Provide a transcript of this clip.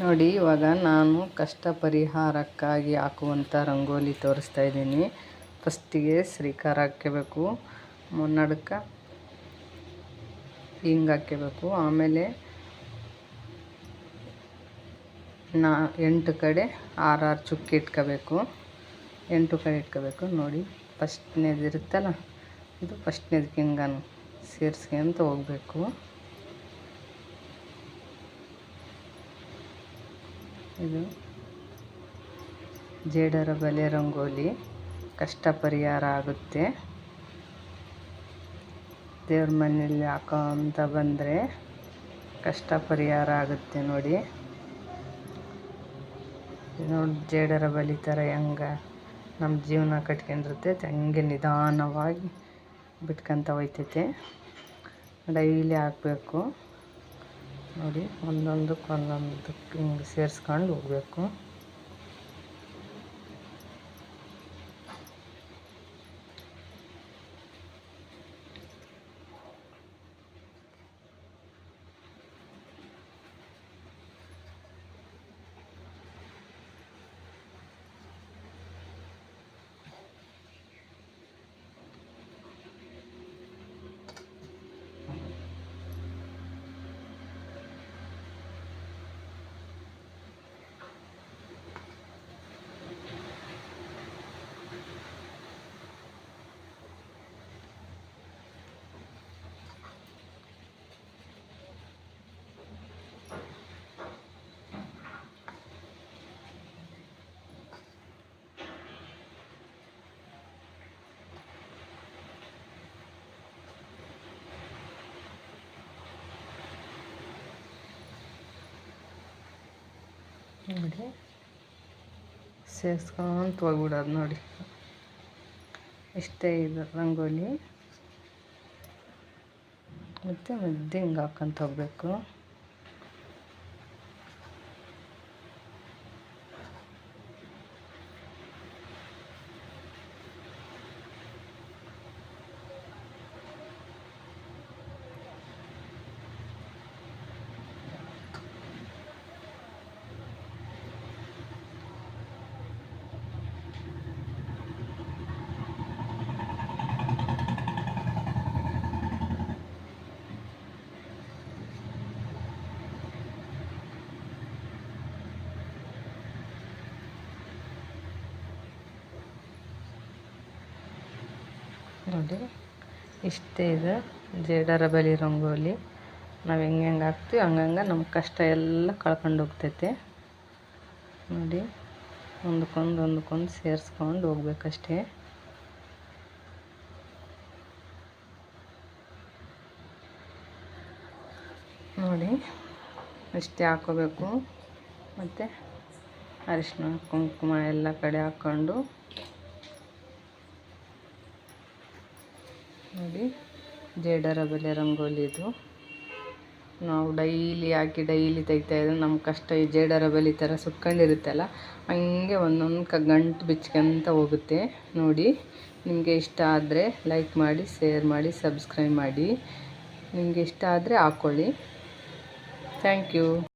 ನೋಡಿ, ಇವಾಗ ನಾನು ಕಷ್ಟ ಪರಿಹಾರಕ್ಕಾಗಿ ಹಾಕುವಂಥ ರಂಗೋಲಿ ತೋರಿಸ್ತಾ ಇದ್ದೀನಿ. ಫಸ್ಟಿಗೆ ಶ್ರೀಕಾರ ಹಾಕ್ಕೋಬೇಕು ಮುನ್ನಡ್ಕ ಹಿಂಗೆ ಹಾಕ್ಕೋಬೇಕು ಆಮೇಲೆ ನಾ ಎಂಟು ಕಡೆ ಆರು ಆರು ಚುಕ್ಕಿ ಇಟ್ಕೋಬೇಕು. ಎಂಟು ಕಡೆ ಇಟ್ಕೋಬೇಕು. ನೋಡಿ ಫಸ್ಟ್ನೇದು ಇರುತ್ತಲ್ಲ ಇದು ಫಸ್ಟ್ನೇದಕ್ಕೆ ಹಿಂಗೆ ಸೇರಿಸ್ಕೊಂತ ಹೋಗಬೇಕು. ಇದು ಜೇಡರ ಬಲೆ ರಂಗೋಲಿ. ಕಷ್ಟ ಪರಿಹಾರ ಆಗುತ್ತೆ. ದೇವ್ರ ಮನೆಯಲ್ಲಿ ಹಾಕೋಂತ ಬಂದರೆ ಕಷ್ಟ ಪರಿಹಾರ ಆಗುತ್ತೆ ನೋಡಿ. ನೋಡಿ ಜೇಡರ ಬಲಿ ಥರ ಹೆಂಗೆ ನಮ್ಮ ಜೀವನ ಕಟ್ಕೊಂಡಿರುತ್ತೆ. ಹಂಗೆ ನಿಧಾನವಾಗಿ ಬಿಟ್ಕೊಂತ ಹೋಯ್ತೈತೆ. ಡೈಲಿ ಹಾಕಬೇಕು. ನೋಡಿ ಒಂದೊಂದಕ್ಕೆ ಒಂದೊಂದಕ್ಕೆ ಹಿಂಗೆ ಸೇರಿಸ್ಕೊಂಡು ಹೋಗಬೇಕು. ನೋಡಿ ಸೇರಿಸ್ಕೊಂತ ಹೋಗ್ಬಿಡೋದು ನೋಡಿ. ಇಷ್ಟೇ ಇದು ರಂಗೋಲಿ. ಮತ್ತು ಮುದ್ದೆ ಹಿಂಗೆ ಹಾಕ್ಕೊಂತ ಹೋಗ್ಬೇಕು. ನೋಡಿ. ಇಷ್ಟೇ ಇದು. ಜೇಡರ ಬಲಿ ರಂಗೋಲಿ. ನಾವು ಹೆಂಗೆ ಹೆಂಗೆ ಹಾಕ್ತೀವಿ ಹಂಗಂಗೆ ನಮ್ಮ ಕಷ್ಟ ಎಲ್ಲ ಕಳ್ಕೊಂಡು ಹೋಗ್ತೈತೆ. ನೋಡಿ. ಒಂದಕ್ಕೊಂದು ಒಂದಕ್ಕೊಂದು ಸೇರಿಸ್ಕೊಂಡು ಹೋಗ್ಬೇಕಷ್ಟೇ. ನೋಡಿ. ಇಷ್ಟೇ ಹಾಕೋಬೇಕು. ಮತ್ತು ಅರಿಶಿನ ಕುಂಕುಮ ಎಲ್ಲ ಕಡೆ ಹಾಕ್ಕೊಂಡು ನೋಡಿ, ಜೇಡರ ಬೆಲೆ ರಂಗೋಲಿ ಇದು. ನಾವು ಡೈಲಿ ಹಾಕಿ ಡೈಲಿ ತೆಗಿತಾಯಿದ್ರೆ ನಮ್ಮ ಕಷ್ಟ ಈ ಜೇಡರ ಬೆಲೆ ಥರ ಸುತ್ಕೊಂಡಿರುತ್ತಲ್ಲ ಹಂಗೆ ಒಂದೊಂದು ಕ ಗಂಟು ಬಿಚ್ಕೊಂತ ಹೋಗುತ್ತೆ. ನೋಡಿ, ನಿಮಗೆ ಇಷ್ಟ ಆದರೆ ಲೈಕ್ ಮಾಡಿ ಶೇರ್ ಮಾಡಿ ಸಬ್ಸ್ಕ್ರೈಬ್ ಮಾಡಿ. ನಿಮಗೆ ಇಷ್ಟ ಆದರೆ ಹಾಕ್ಕೊಳ್ಳಿ ಥ್ಯಾಂಕ್ ಯು